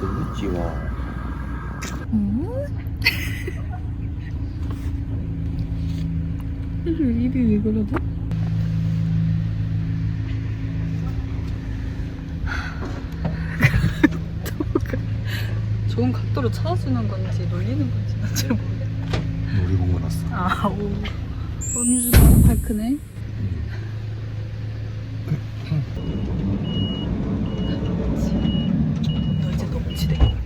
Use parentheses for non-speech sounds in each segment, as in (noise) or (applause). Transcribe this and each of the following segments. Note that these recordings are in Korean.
konnichiwa 음? 입이 왜 그러지? 좋은 각도로 찾아주는 건지 놀리는 건지 난잘 모르겠어. 우리 본거 났어 아, 오. 언니 너무 밝크네. 너 이제 녹지돼.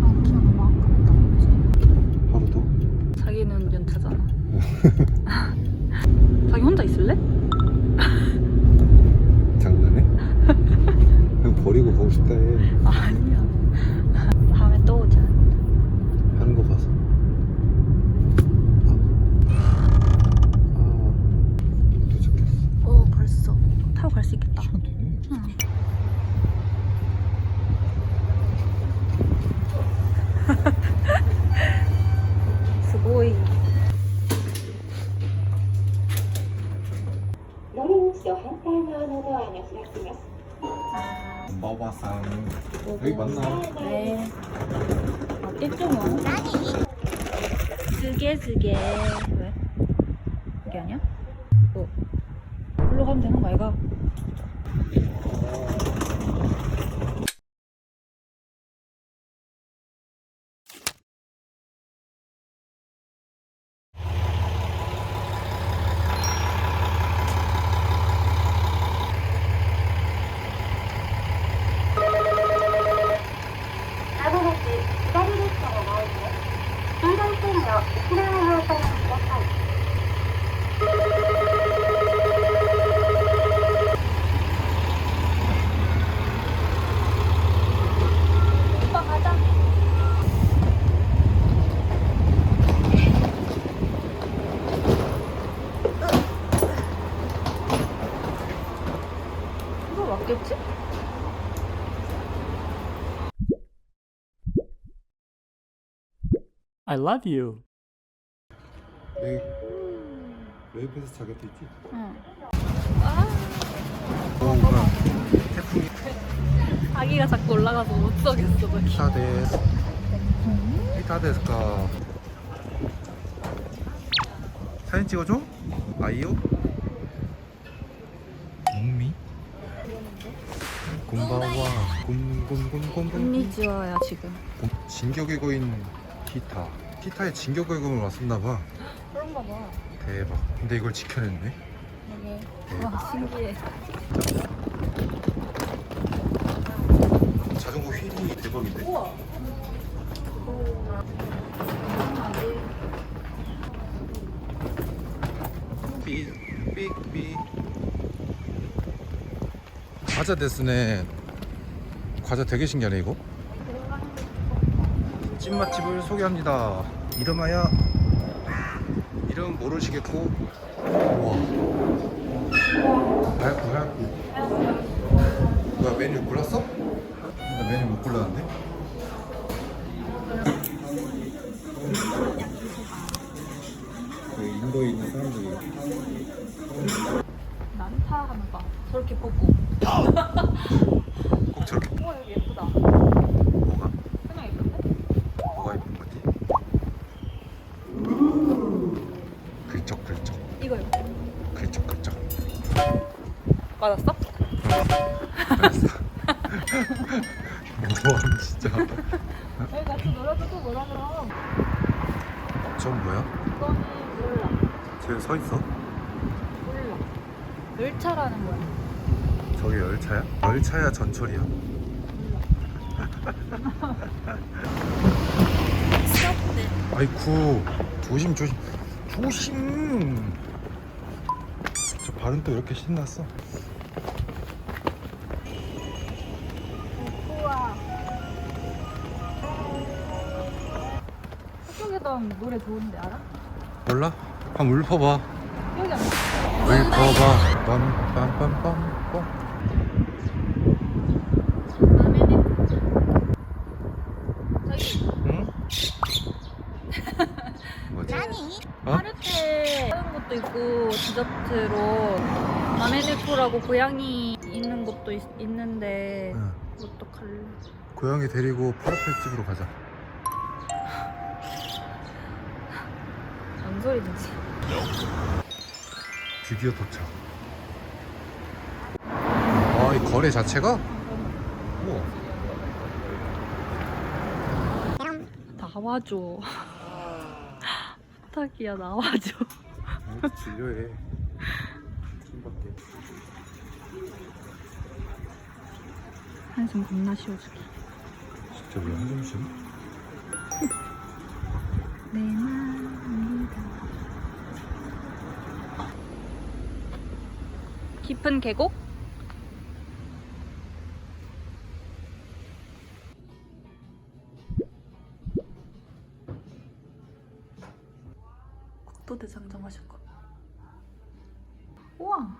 아, 기억 너무 아깝다. 하루도? 자기는 연타잖아. 자기 혼자 있을래? 장난해? 그냥 버리고 가고 싶다 해 (laughs) 아니야. (laughs) 다음에 또 오자. 하는 거 봐서 아, 아 도착했어 오 벌써 타고 갈 수 있겠다. 시간 (laughs) 되네 응. 스고이. 乗り口と反対側のドアが開きます。 군바와상 여기 맞나? 네. 맞겠죠 뭐. 쓰게 쓰게. 왜? 이게 아니야? 어. 일로 가면 되는 거 아이가? 오빠 가자. 이거 맞겠지? I love you. 여기 웨이프에서 자격도 있지? 응. 어 뭐야 태풍이 아기가 자꾸 올라가서 못 서겠어 저기. 히타데스 히타데스까 사진 찍어줘? 아이요? 몽미? 곤바와 곤곤곤곤곤 언니지와야 지금. 진격의 거인 히타. 히타의 진격의 거인을 왔었나봐. 그런가 봐. 대박. 근데 이걸 지켜냈네? 이게 와 신기해. 자전거 휠이 대박인데? 우와. 삑삑삑 과자 데스네. 과자 되게 신기하네 이거 찐 맛집을 소개합니다. 이름하여 이름 모르시겠고. 우와. 하얗고 하얗고 뭐야 메뉴 골랐어? 나 메뉴 못 골랐는데? 그 인도에 있는 사람들이 난타 봐. 저렇게 벗고. 꼭 저렇게 우와 여기 예쁘다. 뭐가? 그냥 예쁜데? 뭐가 예쁜 거지? 글쩍글쩍 이거 예뻐. 글쩍글쩍 맞았어? 알았어 뭐야 진짜 여기 같이 놀아도 또 뭐라 그럼. 전 뭐야? 이거는 몰라. 저기 서 있어? 몰라. 열차라는 거야. 저기 열차야? 열차야 전철이야? 스톱돼. 아이쿠 조심 조심 조심 저 발은 또 이렇게 신났어 우와. 저쪽에다 노래 좋은데 알아? 몰라? 한번 울퍼봐. 울퍼봐. 빰빰빰빰. 응? 뭐지? 나니? 어? 파르페 하는 것도 있고 디저트로 마메데코라고 고양이 있는 것도 있, 있는데 응. 어떡할래? 고양이 데리고 파르페 집으로 가자. 뭔 소리든지. 드디어 도착. 아, 이 거래 자체가? 우와. 나와줘. (laughs) 부탁이야 나와줘. 아, 진료해. 숨밖에. 한숨 겁나 쉬어주기. 진짜 왜 한숨 쉬어? 내맘이다. 깊은 계곡? 국도대장정 하셨고. 우와.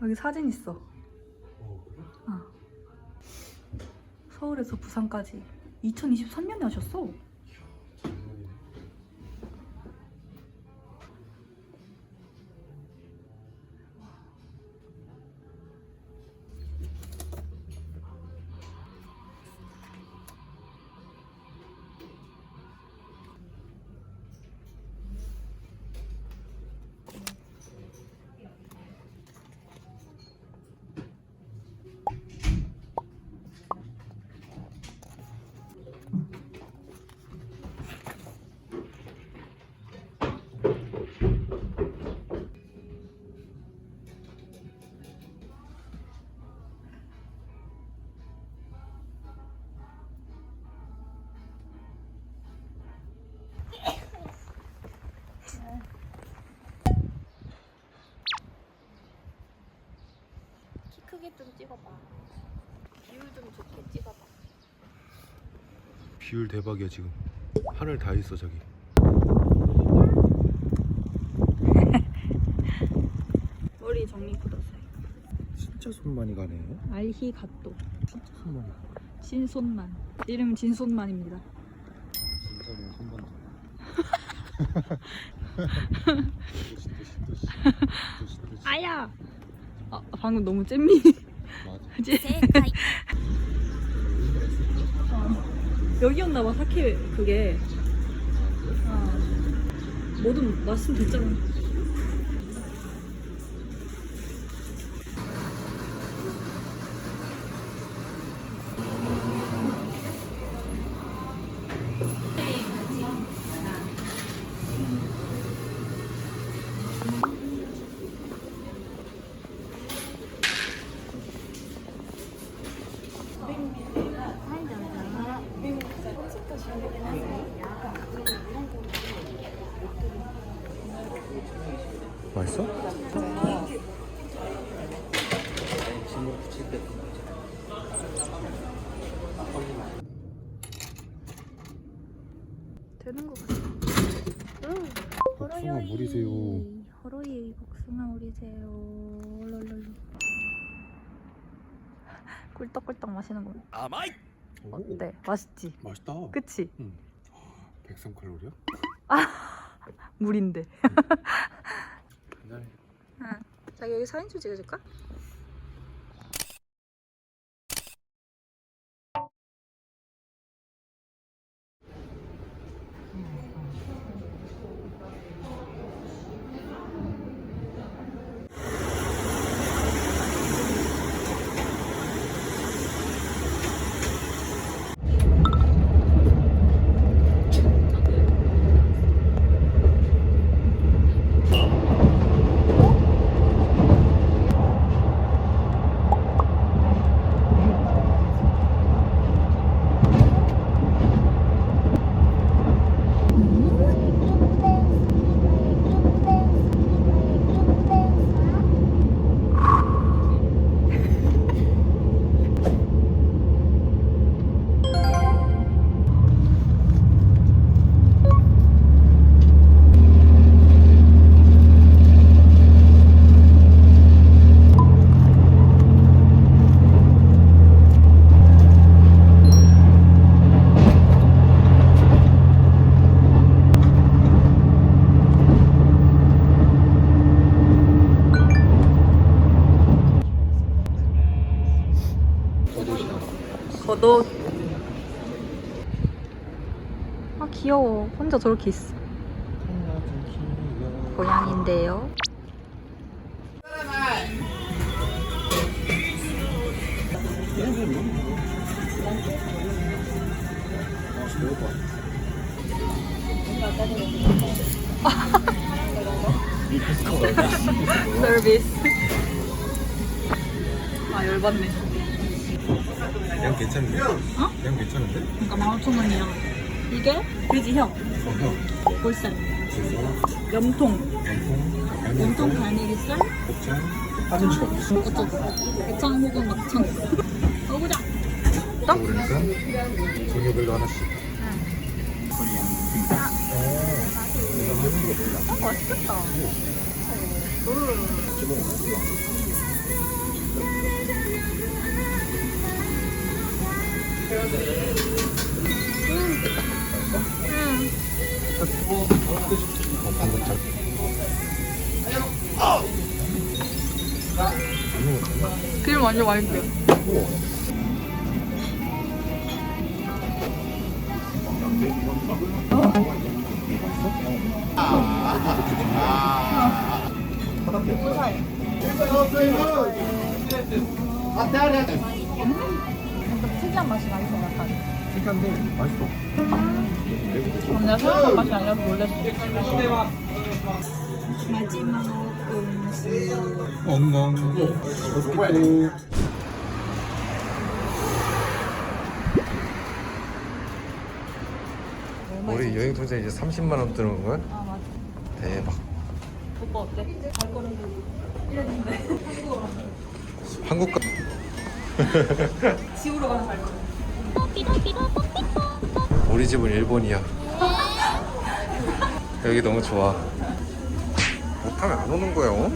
여기 사진 있어. 어? 서울에서 부산까지 2023년에 하셨어. 크게 좀 찍어봐. 비율 좀 좋게 찍어봐. 비율 대박이야, 지금. 하늘 다 있어, 저기. (laughs) 머리 정리 굳었어요. 진짜 손 많이 가네. 알히 갓도. 진짜 손 많이 가. 진손만. 이름 진손만입니다. 손만 도시. 도시, 도시. 아야. 아 방금 너무 잼미. 맞아. 그지? 어. (laughs) 여기였나 봐 사케 그게. 어. 뭐든 맛은 됐잖아. 맛있어? 되는 것 같아. 복숭아 물이세요. 호로이 복숭아 우리세요. 롤롤롤. 꿀떡꿀떡 마시는 거 아마이. 어때? 맛있지? 맛있다. 그치? 103 칼로리야? 물인데. 옛날에 자기 여기 사진 좀 찍어줄까? 혼자 저렇게 있어. 고양인데요. (laughs) 서비스. 아 열받네. 양 괜찮은데? 어? 양 괜찮은데? 그러니까 15,000원이랑 이게 돼지형 어허. 볼살 염통 염통 갈매기살 곱창. 빠진 없어. 어쩌고 대창 혹은 막창 어구자 그러니까 종류별로 하나씩. 어 맛있겠다 그림 완전 맛있어요 우 와. 특이한 맛이 나서 약간 특이한데 맛있어. 내가 생각한 맛이 아니라서 음식 엉엉. 맛있고. 우리 여행 통장 이제 30만 원 들어온 거야? 아 맞아 대박. 오빠 어때? 발걸음 이랬는데 한국 가. (laughs) 지우러 가는 발걸음 우리 집은 일본이야. (laughs) 여기 너무 좋아. 못하면 안 오는 거야. 어?